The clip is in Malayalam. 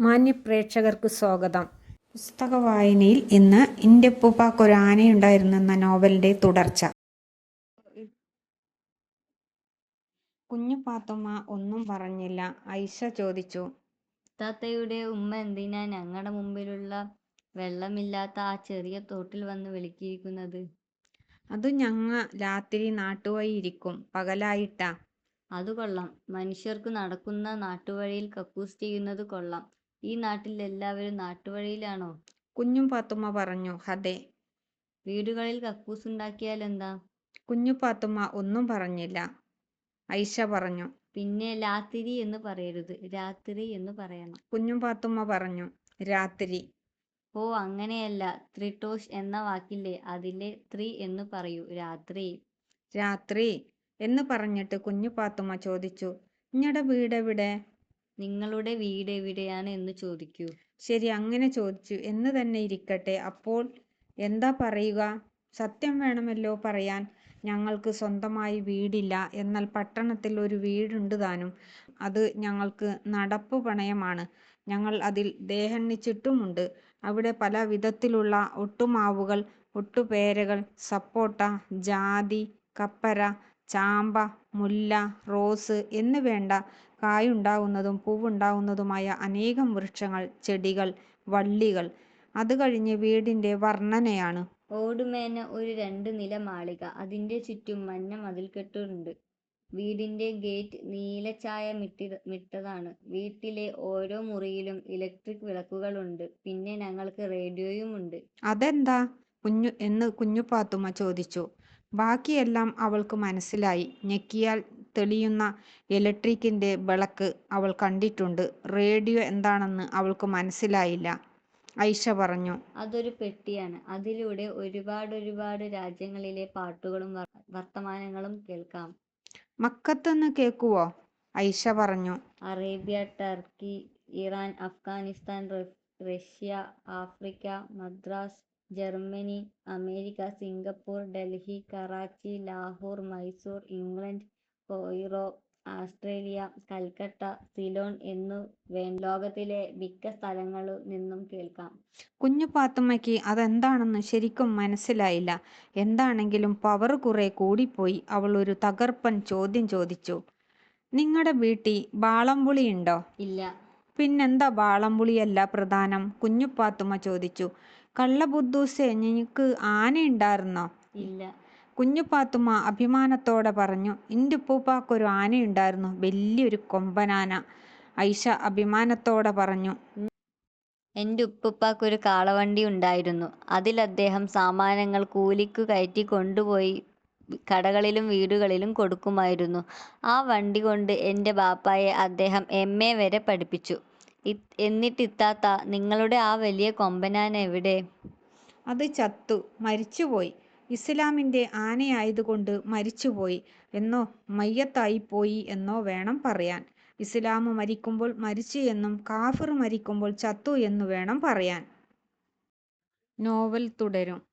മാന്യപ്രേക്ഷകർക്ക് സ്വാഗതം. പുസ്തക വായനയിൽ ഇന്ന് എന്റെ ഉപ്പുപ്പാക്കൊരു ആനയുണ്ടായിരുന്നു എന്ന നോവലിന്റെ തുടർച്ച. കുഞ്ഞു പാത്തുമ്മ ഒന്നും പറഞ്ഞില്ല. ഐഷ ചോദിച്ചു താത്തയുടെ ഉമ്മ എന്തിനാ ഞങ്ങളുടെ മുമ്പിലുള്ള വെള്ളമില്ലാത്ത ആ ചെറിയ തോട്ടിൽ വന്ന് വിളിക്കിയിരിക്കുന്നത് അത് ഞങ്ങ രാത്രി നാട്ടുവഴി ഇരിക്കും. പകലായിട്ടാ. അത് കൊള്ളാം. മനുഷ്യർക്ക് നടക്കുന്ന നാട്ടുവഴിയിൽ കക്കൂസ് ചെയ്യുന്നത് കൊള്ളാം. ഈ നാട്ടിൽ എല്ലാവരും നാട്ടുവഴിയിലാണോ? കുഞ്ഞു പാത്തുമ്മ പറഞ്ഞു അതെ. വീടുകളിൽ കക്കൂസ് ഉണ്ടാക്കിയാൽ എന്താ? കുഞ്ഞു പാത്തുമ്മ ഒന്നും പറഞ്ഞില്ല. ഐഷ പറഞ്ഞു പിന്നെ രാത്രി എന്ന് പറയരുത് രാത്രി എന്ന് പറയണം. കുഞ്ഞു പാത്തുമ്മ പറഞ്ഞു രാത്രി. ഓ അങ്ങനെയല്ല. ത്രിട്ടോഷ് എന്ന വാക്കില്ലേ അതിലെ ത്രി എന്ന് പറയൂ രാത്രി. രാത്രി എന്ന് പറഞ്ഞിട്ട് കുഞ്ഞു പാത്തുമ്മ ചോദിച്ചു ഇങ്ങടെ വീടെവിടെ? നിങ്ങളുടെ വീട് എവിടെയാണ് എന്ന് ചോദിക്കൂ. ശരി അങ്ങനെ ചോദിച്ചു. എന്ന് തന്നെ ഇരിക്കട്ടെ. അപ്പോൾ എന്താ പറയുക? സത്യം വേണമല്ലോ പറയാൻ. ഞങ്ങൾക്ക് സ്വന്തമായി വീടില്ല. എന്നാൽ പട്ടണത്തിൽ ഒരു വീടുണ്ട് താനും. അത് ഞങ്ങൾക്ക് നടപ്പ് പണയമാണ്. ഞങ്ങൾ അതിൽ ദേഹണ്ണിച്ചിട്ടുമുണ്ട്. അവിടെ പല വിധത്തിലുള്ള ഒട്ടുമാവുകൾ ഒട്ടുപേരകൾ സപ്പോട്ട ജാതി കപ്പര ചാമ്പ മുല്ല റോസ് എന്ന് വേണ്ട കായുണ്ടാവുന്നതും പൂവുണ്ടാവുന്നതുമായ അനേകം വൃക്ഷങ്ങൾ ചെടികൾ വള്ളികൾ. അത് കഴിഞ്ഞ് വീടിന്റെ വർണനയാണ്. ഓടുമേഞ്ഞ ഒരു രണ്ട് നില മാളിക. അതിന്റെ ചുറ്റും മഞ്ഞ മതിൽക്കെട്ടുണ്ട്. വീടിന്റെ ഗേറ്റ് നീലച്ചായ മിട്ടി മിട്ടതാണ്. വീട്ടിലെ ഓരോ മുറിയിലും ഇലക്ട്രിക് വിളക്കുകളുണ്ട്. പിന്നെ ഞങ്ങൾക്ക് റേഡിയോയും ഉണ്ട് അതെന്താ? കുഞ്ഞു എന്ന് കുഞ്ഞുപാത്തുമ്മ ചോദിച്ചു. ബാക്കിയെല്ലാം അവൾക്ക് മനസ്സിലായി. ഞെക്കിയാൽ തെളിയുന്ന ഇലക്ട്രിക്കിന്റെ വിളക്ക് അവൾ കണ്ടിട്ടുണ്ട്. റേഡിയോ എന്താണെന്ന് അവൾക്ക് മനസ്സിലായില്ല. ഐഷ പറഞ്ഞു. അതൊരു പെട്ടിയാണ്. അതിലൂടെ ഒരുപാട് ഒരുപാട് രാജ്യങ്ങളിലെ പാട്ടുകളും വർ- വർത്തമാനങ്ങളും കേൾക്കാം. മക്കത്തൊന്ന് കേൾക്കുവോ? ഐഷ പറഞ്ഞു. Arabia Turkey Iran Afghanistan Russia Africa Madras Germany America Singapore Delhi Karachi Lahore Mysore England Cairo Australia Calcutta Ceylon എന്നു വേ ലോകത്തിലെ മിക്ക സ്ഥലങ്ങളിൽ നിന്നും കേൾക്കാം. കുഞ്ഞു പാത്തുമ്മയ്ക്ക് അതെന്താണെന്ന് ശരിക്കും മനസ്സിലായില്ല. എന്താണെങ്കിലും പവർ കുറെ കൂടിപ്പോയി. അവൾ ഒരു തകർപ്പൻ ചോദ്യം ചോദിച്ചു. നിങ്ങളുടെ വീട്ടിൽ ബാളംപുളി ഉണ്ടോ? ഇല്ല. പിന്നെന്താ ബാളംപുളിയല്ല പ്രധാനം? കുഞ്ഞുപാത്തുമ്മ ചോദിച്ചു. കള്ളബുദ്ധൂസേ നിനക്ക് ആനയുണ്ടായിരുന്നോ? ഇല്ല. കുഞ്ഞുപാത്തുമ്മ അഭിമാനത്തോടെ പറഞ്ഞു എന്റെ ഉപ്പൂപ്പാക്കൊരു ആനയുണ്ടായിരുന്നു വലിയൊരു കൊമ്പനാന. ഐഷ അഭിമാനത്തോടെ പറഞ്ഞു എന്റെ ഉപ്പുപ്പാക്കൊരു കാളവണ്ടി ഉണ്ടായിരുന്നു അതിൽ അദ്ദേഹം സാമാനങ്ങൾ കൂലിക്കു കയറ്റി കൊണ്ടുപോയി കടകളിലും വീടുകളിലും കൊടുക്കുമായിരുന്നു. ആ വണ്ടി കൊണ്ട് എന്റെ ബാപ്പായെ അദ്ദേഹം എം എ വരെ പഠിപ്പിച്ചു. എന്നിട്ടിത്താത്ത എന്നിട്ട് ഇത്താത്ത നിങ്ങളുടെ ആ വലിയ കൊമ്പനാന എവിടെ? അത് ചത്തു മരിച്ചുപോയി. ഇസ്ലാമിന്റെ ആനയായതുകൊണ്ട് മരിച്ചുപോയി. എന്നോ മയ്യത്തായിപ്പോയി എന്നോ വേണം പറയാൻ. ഇസ്ലാം മരിക്കുമ്പോൾ മരിച്ചു എന്നും കാഫിർ മരിക്കുമ്പോൾ ചത്തു എന്നു വേണം പറയാൻ. നോവൽ തുടരും.